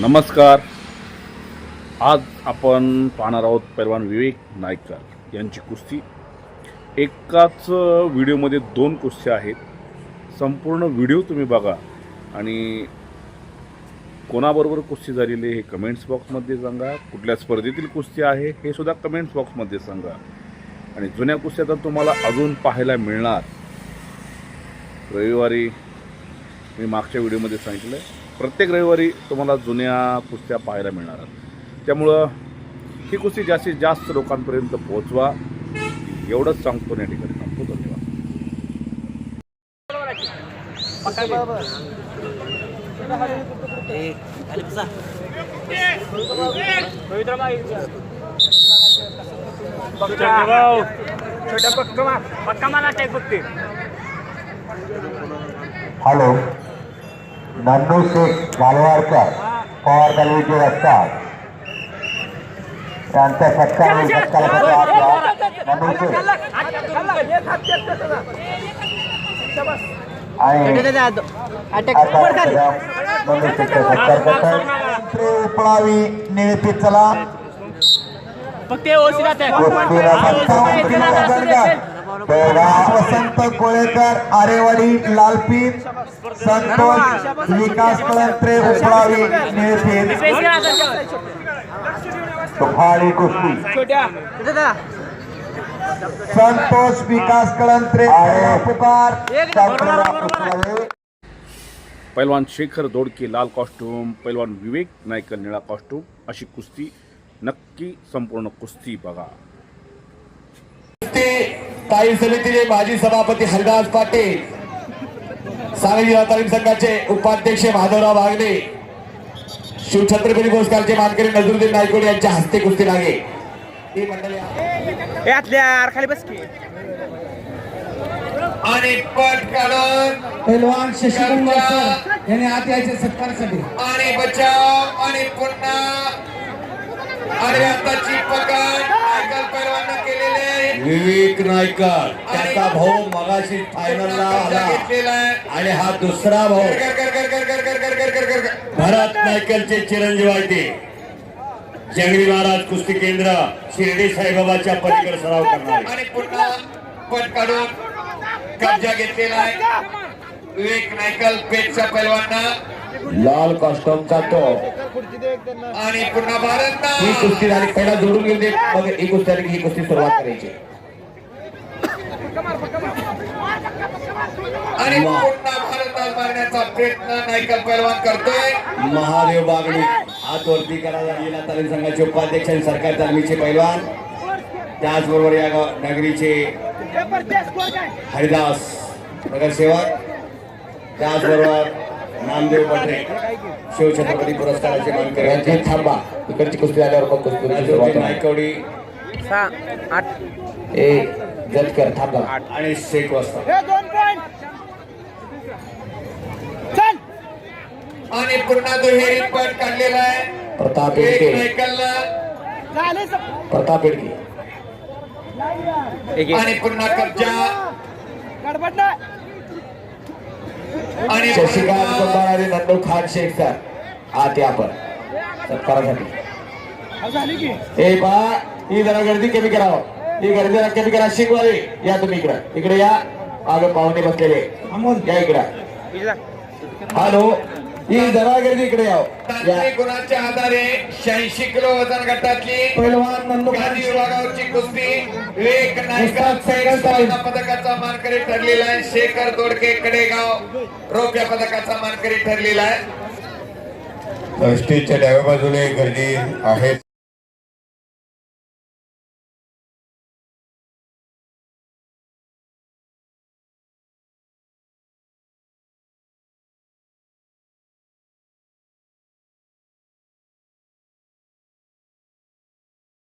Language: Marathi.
नमस्कार. आज आपण पाहणार आहोत पैलवान विवेक नायकर यांची कुस्ती. एकाच व्हिडिओमध्ये दोन कुस्त्या आहेत. संपूर्ण व्हिडिओ तुम्ही बघा आणि कोणाबरोबर कुस्ती झालेली आहे हे कमेंट्स बॉक्समध्ये सांगा. कुठल्या स्पर्धेतील कुस्ती आहे हे सुद्धा कमेंट्स बॉक्समध्ये सांगा. आणि जुन्या कुस्त्या तर तुम्हाला अजून पाहायला मिळणार. रविवारी मी मागच्या व्हिडिओमध्ये सांगितलं आहे प्रत्येक रविवारी तुम्हाला जुन्या कुस्त्या पाहायला मिळणार आहेत त्यामुळं ही कुस्ती जास्तीत जास्त लोकांपर्यंत पोहोचवा एवढंच सांगतो या ठिकाणी थांबतो धन्यवाद हॅलो मन्नू शेख मालवाडकर पवार तालुक्याचे असतात त्यांचा सत्कार होईल नन्नू शेख. उपळावी निळपी चला. फक्त वसंत कोळेकर आरेवाडी लालपीर संतोष विकास कळंत्रे उपळावी निळपीर कुस्ती संतोष विकास कळंत्रे पुकार. पैलवान शेखर दोडके लाल कॉस्ट्यूम पैलवान विवेक नायकर निळा कॉस्ट्यूम अशी कुस्ती नक्की संपूर्ण कुस्ती बघा. ताई समितीचे माजी सभापती हरिदास पाटील सांगली जिल्हा तालीम संघाचे उपाध्यक्ष माधवराव बागले शिवछत्रपती पुरस्कारचे मानकरी नजरुद्दीन नायकोड यांच्या हस्ते कुस्ती लागे. ही आणि पट काढून यांनी आत यायचे सत्कारासाठी. आणि बचाव आणि पुन्हा आणि आताची पकड. नायकर पैलवानं केलेली आहे विवेक नायकर त्याचा भाऊ मगाशी फायनलला आला आणि हा दुसरा भाऊ भरत नायकरचे चिरंजीव आहे ते जंगली महाराज कुस्ती केंद्र शिर्डी साईबाबाच्या पलीकडे सराव करणार आणि पुन्हा पट काढून कब्जा घेतलेला आहे विवेक नायकल पेटच्या पैलवांना. लाल कॉस्ट्युमचा तो. आणि पुन्हा भारत ही कुस्ती झाली. पहिला जोडून घेऊन दे. मग ही कुस्ती की ही कुस्ती सुरुवात करायची. आणि पुन्हा भारतात मारण्याचा प्रयत्न नायकल पैलवान करतोय. महादेव बागडी. हात वरती करायला तालीम संघाचे उपाध्यक्ष आणि सरकार तालमीचे पैलवान. त्याचबरोबर या नगरीचे हरिदास नगरसेवक. त्याचबरोबर नामदेव पटरे शिवछत्रपती पुरस्काराचे मानकरी यांचे थांबा. इकडची कुस्ती झाल्यावर मग कुस्ती सुरुवात होणार. नायकवडी. ए जतकर थांबा. आणि शेख वाजता. आणि पुन्हा दुहेरी पट काढलेला आहे. प्रताप नायकलला. प्रताप बेडके आणि पुन्हा कब्जा. आणि शशिकांत कुंभार आणि नंदू खान शेख सर आते आपण. सत्कारासाठी. ए बा ही जरा गर्दी कमी करावं ही. गर्दी जरा कमी करा. शिकवाले या तुम्ही इकडं. इकडे या. मागं पाहुणे बसलेले. या इकडं. हॅलो. ही जरा गर्दी इकडे याव. या. तांत्रिक गुणाच्या आधारे शहाऐंशी किलो वजन गटातली पैलवान नंदू गादी विभागावरची कुस्ती. विवेक नायकर सुवर्ण पदकाचा मानकरी ठरलेला आहे. शेखर दोडके कडेगाव रौप्य पदकाचा मानकरी ठरलेला आहे. स्टेजच्या डाव्या बाजूने गर्दी आहे.